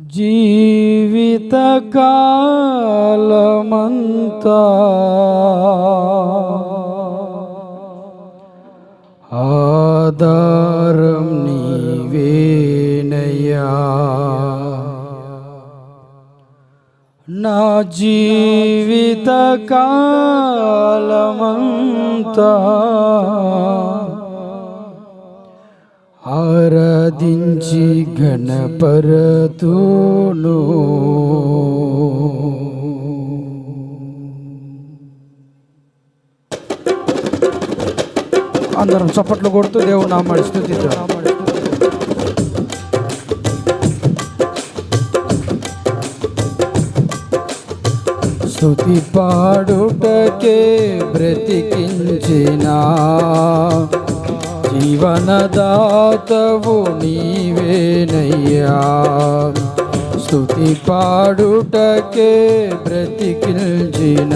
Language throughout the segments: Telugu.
జీవితకాలమంతా ఆధారం నీవేనయ్యా. నా జీవిత కాలమంతా ఆరాధించి గణపరతోను అందరం చప్పట్లు కొడుతూ దేవుడు నామాడు స్థుతిద్దాం స్థుతి పాడుటకే బ్రతికించినా. జీవనదాతవు నీవేనయ్యా. స్థుతి పాడుటకే బ్రతికించిన.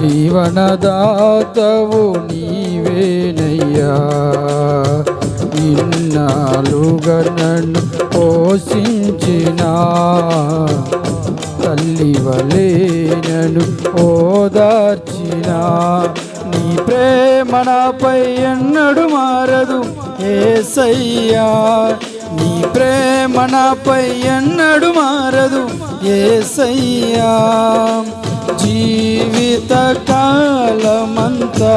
జీవనదాతవు నీవేనయ్యా. ఇన్నాళ్ళుగా నన్ను పోషించినా. తల్లి వలేనను ఓదార్చినా. నీ ప్రేమ నాపై ఎన్నడు మారదు ఏసయ్యా. నీ ప్రేమ నాపై ఎన్నడు మారదు ఏసయ్యా. జీవిత కాలమంతా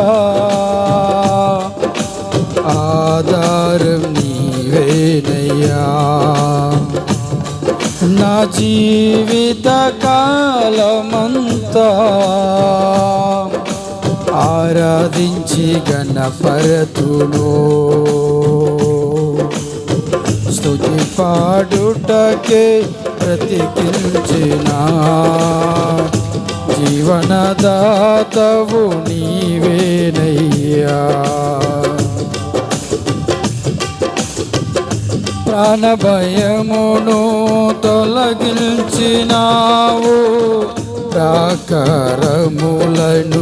ఆధారం నీవేనయ్యా. నా జీవిత కాలమంతా ఆరాధించి గణపరతును స్థుతి పాడుటకే బ్రతికించిన జీవనదాతవు నీవేనయ్యా. ప్రాణభయమును తొలగించినావు. ప్రాకారములను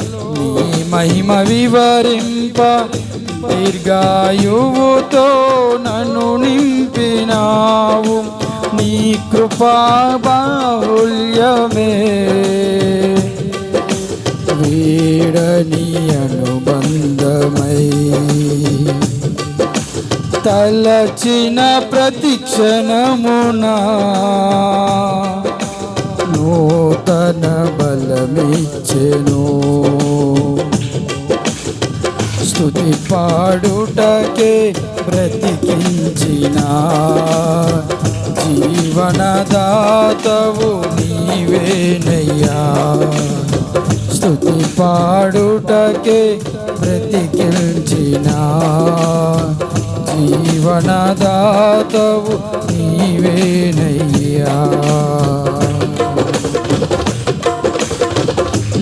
నీ మహిమ వివరింప దీర్ఘాయువుతో నన్ను నింపినావు. నీ కృపా బాహుల్యమే. వీడని అనుబంధమై తలచిన ప్రతిక్షణమునా నూతన బలమిచ్చెను. స్థుతి పాడుటకే బ్రతికించిన. జీవనదాతవు నీవేనయ్యా. స్థుతి పాడుటకే బ్రతికించిన. జీవనదాతవు నీవేనయ్యా.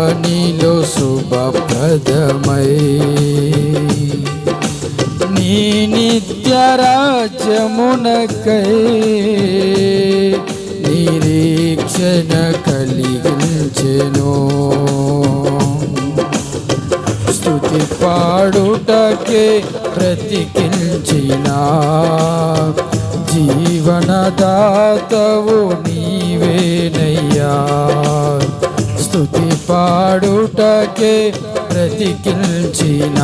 అవనిలో శుభప్రదమై. నీ నిత్య రాజ్యమునకై నిరీక్షణ కలిగించెను. స్థుతి పాడుటకే బ్రతికించిన జీవనదాతవు నీవేనయ్యా. స్థుతి పాడుటకే బ్రతికించిన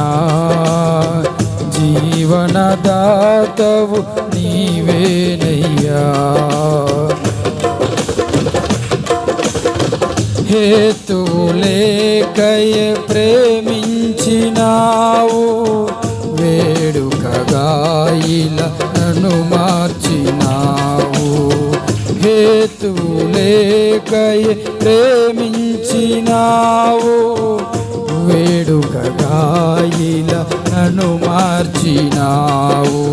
జీవనదాతవు నీవేనయ్యా హేతులేకయ ప్రేమించినావు. వేడుకగాయిల నన్ను మార్చినావు. హేతులేకయ ప్రేమించినావు. వేడుకగాయిల నన్ను మార్చినావు.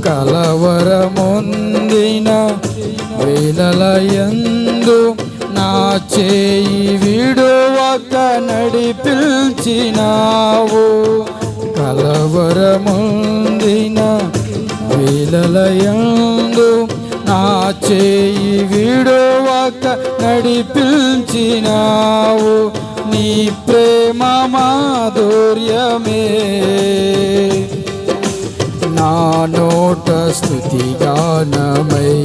కలవరముందిన వేలలయందు నా చేయి విడువక నడిపిల్చినావు కలవరముందిన వేలలయందు నా చేయి విడువక నడిపించినావు. నీ ప్రేమ మాధుర్యమే. నా నోట స్థుతి గానమై.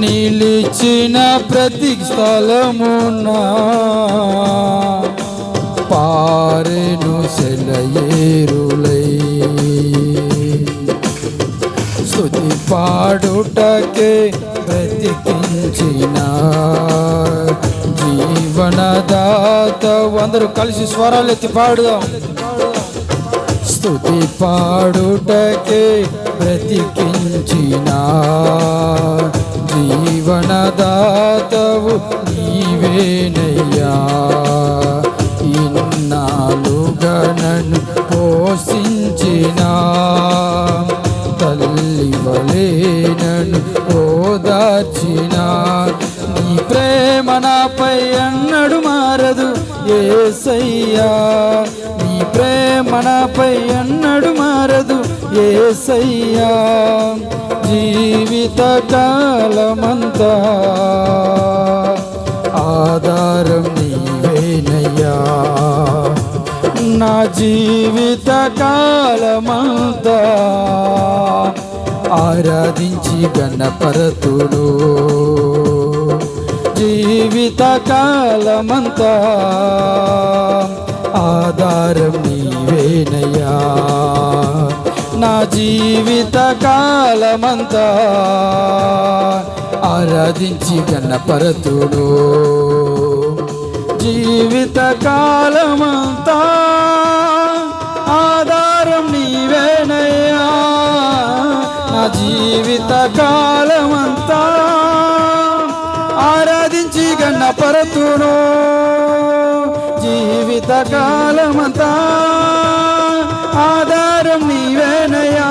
నిలిచిన ప్రతి స్థలమున. పారెను సెలయేరులే. స్థుతి పాడుటకే బ్రతికించిన జీవనదాత అందరూ కలిసి స్వరాలు ఎత్తి పాడుదాం. స్తుతి పాడుటకే బ్రతికించిన జీవనదాతవు నీవేనయ్యా. ఇన్నాళ్ళుగా నన్ను పోషించినా నన్ను ఓదార్చిన. నీ ప్రేమ నాపై అన్నడు మారదు ఏసయ్యా. నీ ప్రేమ నాపై అన్నడు మారదు ఏసయ్యా. జీవిత కాలమంతా ఆధారం నీవేనయ్యా. నా జీవిత కాలమంతా ఆరాధించి గణపరతుడు జీవిత కాలమంతా ఆధారం నీవేనయ్యా. నా జీవిత కాలమంతా ఆరాధించి గణపరతుడు జీవిత కాలమంతా జీవిత కాలమంతా ఆరాధించి గన్న పరతును జీవిత కాలమంతా ఆధారం నీవేనయా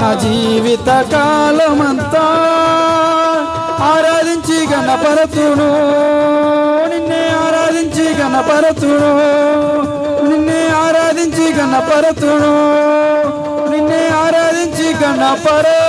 నా జీవిత కాలమంతా ఆరాధించి గణపరతును. నిన్నే ఆరాధించి గణపరతును. నిన్నే ఆరాధించి గణపరతును. నిన్నే ఆరాధించి గణపరతును